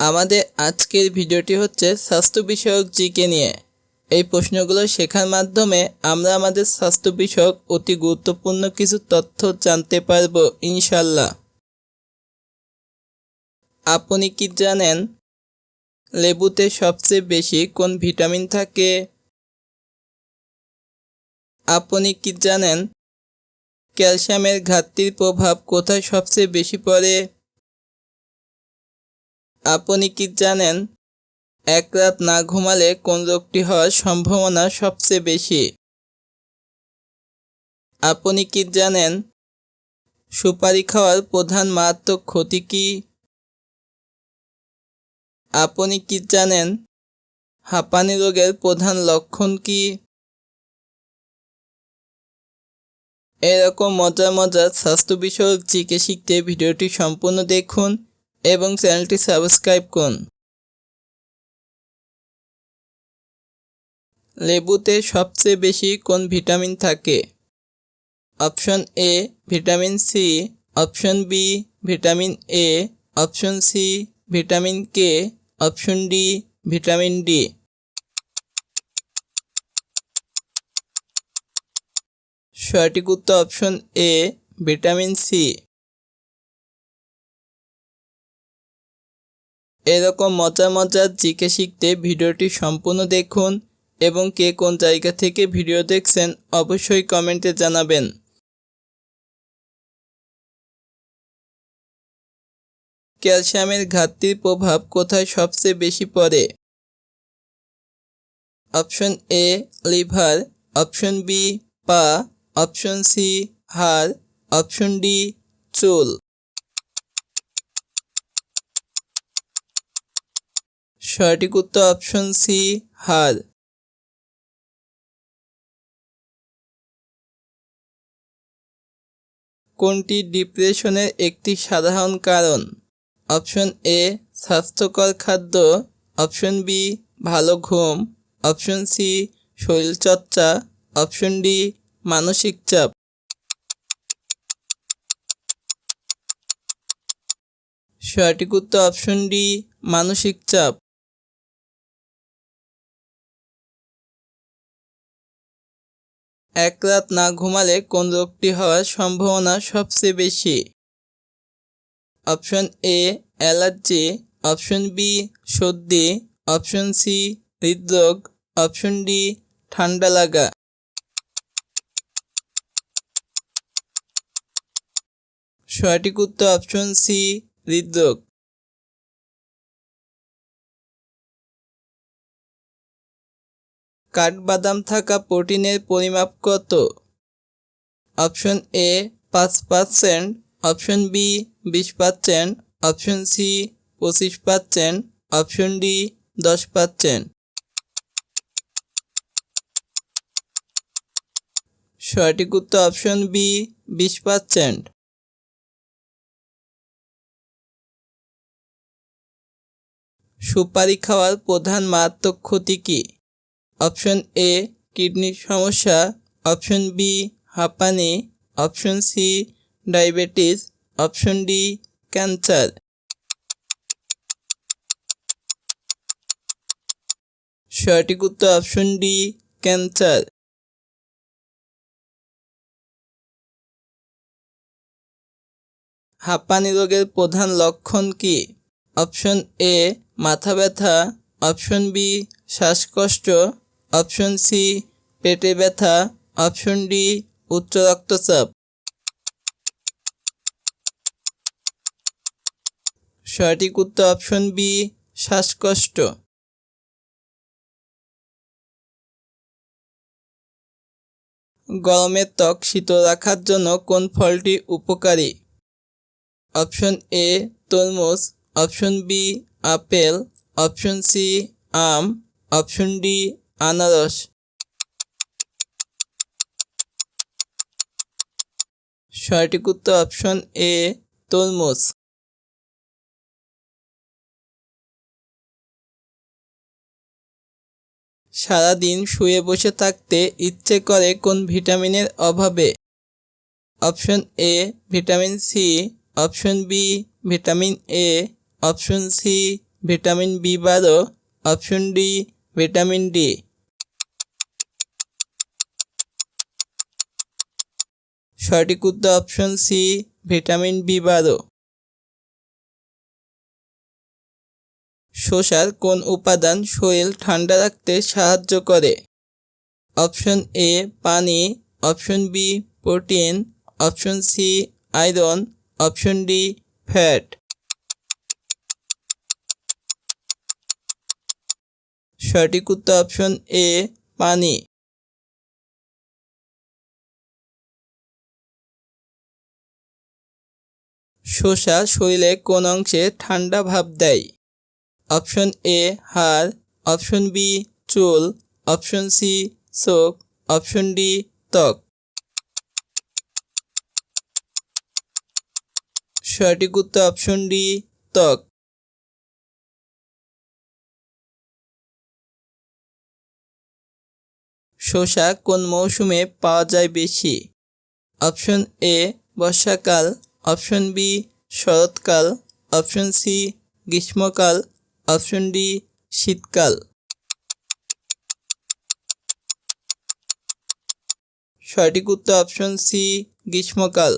আমাদের আজকের ভিডিওটি হচ্ছে স্বাস্থ্য বিষয়ক জিকে নিয়ে। এই প্রশ্নগুলো শেখার মাধ্যমে আমরা আমাদের স্বাস্থ্য বিষয়ক অতি গুরুত্বপূর্ণ কিছু তথ্য জানতে পারব ইনশাল্লাহ আপনি কি জানেন লেবুতে সবচেয়ে বেশি কোন ভিটামিন থাকে? আপনি কি জানেন ক্যালসিয়ামের ঘাটতির প্রভাব কোথায় সবচেয়ে বেশি পড়ে? আপনি কি জানেন, এক রাত না ঘুমালে কোন রোগটি হওয়ার সম্ভাবনা সবচেয়ে বেশি? আপনি কি জানেন, সুপারি খাওয়ার প্রধান মারাত্মক ক্ষতি কি? আপনি কি জানেন, হাঁপানি রোগের প্রধান লক্ষণ কি? এরকম মজার মজার স্বাস্থ্য বিষয়ক জিকে শিখতে ভিডিওটি সম্পূর্ণ দেখুন। এবং চ্যানেলটি সাবস্ক্রাইব করুন। লেবুতে সবচেয়ে বেশি কোন ভিটামিন থাকে? Option A vitamin C, option B vitamin A, option C vitamin K, option D vitamin D. সঠিক উত্তর অপশন এ ভিটামিন সি। এরকম মজার মজার জিকে শিখতে ভিডিওটি সম্পূর্ণ দেখুন এবং কে কোন জায়গা থেকে ভিডিও দেখছেন অবশ্যই কমেন্টে জানাবেন। ক্যালসিয়ামের ঘাটতির প্রভাব কোথায় সবচেয়ে বেশি পড়ে? Option A, liver, option B, পা, অপশন সি, হাড়, অপশন ডি, চুল। সঠিক উত্তর অপশন সি হাড় কোনটি ডিপ্রেশনের একটি সাধারণ কারণ? অপশন এ স্বাস্থ্যকর খাদ্য। অপশন বি ভালো ঘুম। অপশন সি শরীরচর্চা। অপশন ডি মানসিক চাপ। সঠিক উত্তর অপশন ডি মানসিক চাপ। এক রাত না ঘুমালে কোন রোগটি হওয়ার সম্ভাবনা সবচেয়ে বেশি? Option A, allergy, option B, সর্দি, অপশন সি, হৃদরোগ, অপশন ডি, ঠান্ডা লাগা। সঠিক উত্তর অপশন সি, হৃদরোগ। কাঠবাদাম থাকা প্রোটিনের পরিমাপ কত? অপশন এ পাঁচ পার্সেন্ট। অপশন বি বিশ পার্সেন্ট। অপশন সি পঁচিশ পার্সেন্ট। অপশন ডি দশ পার্সেন্ট। সঠিক উত্তর অপশন বি বিশ পার্সেন্ট। সুপারি খাওয়ার প্রধান মারাত্মক ক্ষতি কী? অপশন এ কিডনির সমস্যা, অপশন বি, হাঁপানি, option C, diabetes, option D, cancer. সঠিক উত্তর অপশন ডি, ক্যান্সার। হাঁপানি রোগের প্রধান লক্ষণ কি? অপশন এ, মাথা ব্যথা, অপশন বি, শ্বাসকষ্ট অপশন সি, পেটে ব্যথা। অপশন ডি, উচ্চ রক্তচাপ। সঠিক উত্তর অপশন বি, শ্বাসকষ্ট। গরমের ত্বক শীতল রাখার জন্য কোন ফলটি উপকারী? অপশন এ, তরমুজ। Option B, apple. Option C, আম। অপশন ডি আনারস সঠিক উত্তর অপশন এ তরমুজ সারাদিন শুয়ে বসে থাকতে ইচ্ছে করে কোন ভিটামিনের অভাবে? Option A vitamin C option B vitamin A option C vitamin B বারো. অপশন ডি ভিটামিন ডি সঠিক উত্তর অপশন সি ভিটামিন বি বারো শসার কোন উপাদান শরীর ঠান্ডা রাখতে সাহায্য করে? অপশন এ পানি। Option B protein option C iron option D fat সঠিক উত্তর অপশন এ পানি। শসা শরীরে কোন অংশে ঠান্ডা ভাব দেয়? অপশন এ, হাড়। অপশন বি, চুল। অপশন সি, চোখ। অপশন ডি, ত্বক। সঠিক উত্তর অপশন ডি, ত্বক। শসা কোন মৌসুমে পাওয়া যায় বেশি? অপশন এ, বর্ষাকাল। অপশন বি শরৎকাল। অপশন সি গ্রীষ্মকাল। অপশন ডি শীতকাল। সঠিক উত্তর অপশন সি গ্রীষ্মকাল।